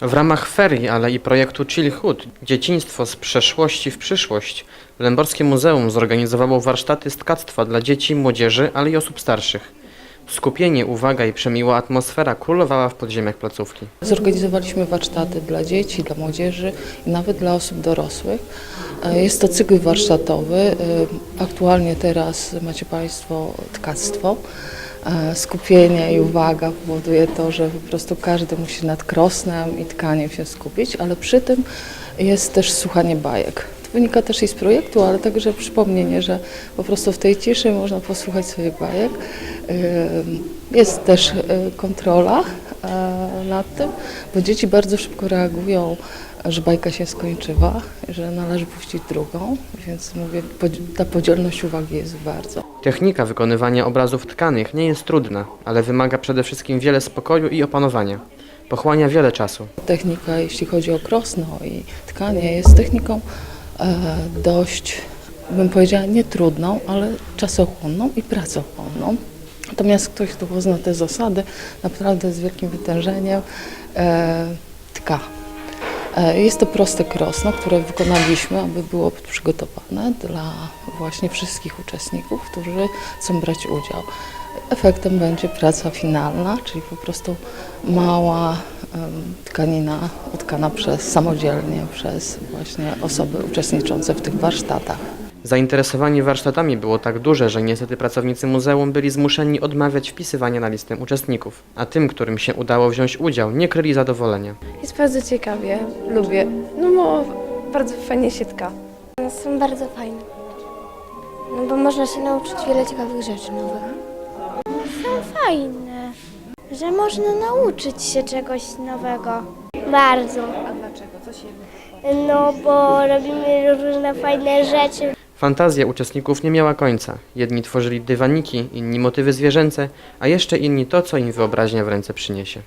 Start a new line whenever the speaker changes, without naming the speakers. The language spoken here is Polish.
W ramach ferii, ale i projektu Childhood Dzieciństwo z przeszłości w przyszłość Lęborskie Muzeum zorganizowało warsztaty z tkactwa dla dzieci, młodzieży, ale i osób starszych. Skupienie, uwaga i przemiła atmosfera królowała w podziemiach placówki.
Zorganizowaliśmy warsztaty dla dzieci, dla młodzieży i nawet dla osób dorosłych. E, Jest to cykl warsztatowy. E, Aktualnie teraz macie Państwo tkactwo. E, Skupienie i uwaga powoduje to, że po prostu każdy musi nad krosnem i tkaniem się skupić, ale przy tym jest też słuchanie bajek. To wynika też i z projektu, ale także przypomnienie, że po prostu w tej ciszy można posłuchać sobie bajek. E, Jest też e, kontrola nad tym, bo dzieci bardzo szybko reagują, że bajka się skończyła, że należy puścić drugą, więc mówię, ta podzielność uwagi jest bardzo.
Technika wykonywania obrazów tkanych nie jest trudna, ale wymaga przede wszystkim wiele spokoju i opanowania. Pochłania wiele czasu.
Technika, jeśli chodzi o krosno i tkanie, jest techniką e, dość, bym powiedziała, nie trudną, ale czasochłonną i pracochłonną. Natomiast ktoś, kto pozna te zasady, naprawdę z wielkim wytężeniem e, tka. E, Jest to proste krosno, które wykonaliśmy, aby było przygotowane dla właśnie wszystkich uczestników, którzy chcą brać udział. Efektem będzie praca finalna, czyli po prostu mała tkanina utkana przez samodzielnie przez właśnie osoby uczestniczące w tych warsztatach.
Zainteresowanie warsztatami było tak duże, że niestety pracownicy muzeum byli zmuszeni odmawiać wpisywania na listę uczestników, a tym, którym się udało wziąć udział, nie kryli zadowolenia.
Jest bardzo ciekawie, lubię. No bo bardzo fajnie się tka.
Są bardzo fajne. No bo można się nauczyć wiele ciekawych rzeczy nowych. Są fajne, że można nauczyć się czegoś nowego. Bardzo. A dlaczego? Co się No bo robimy różne fajne rzeczy.
Fantazja uczestników nie miała końca. Jedni tworzyli dywaniki, inni motywy zwierzęce, a jeszcze inni to, co im wyobraźnia w ręce przyniesie.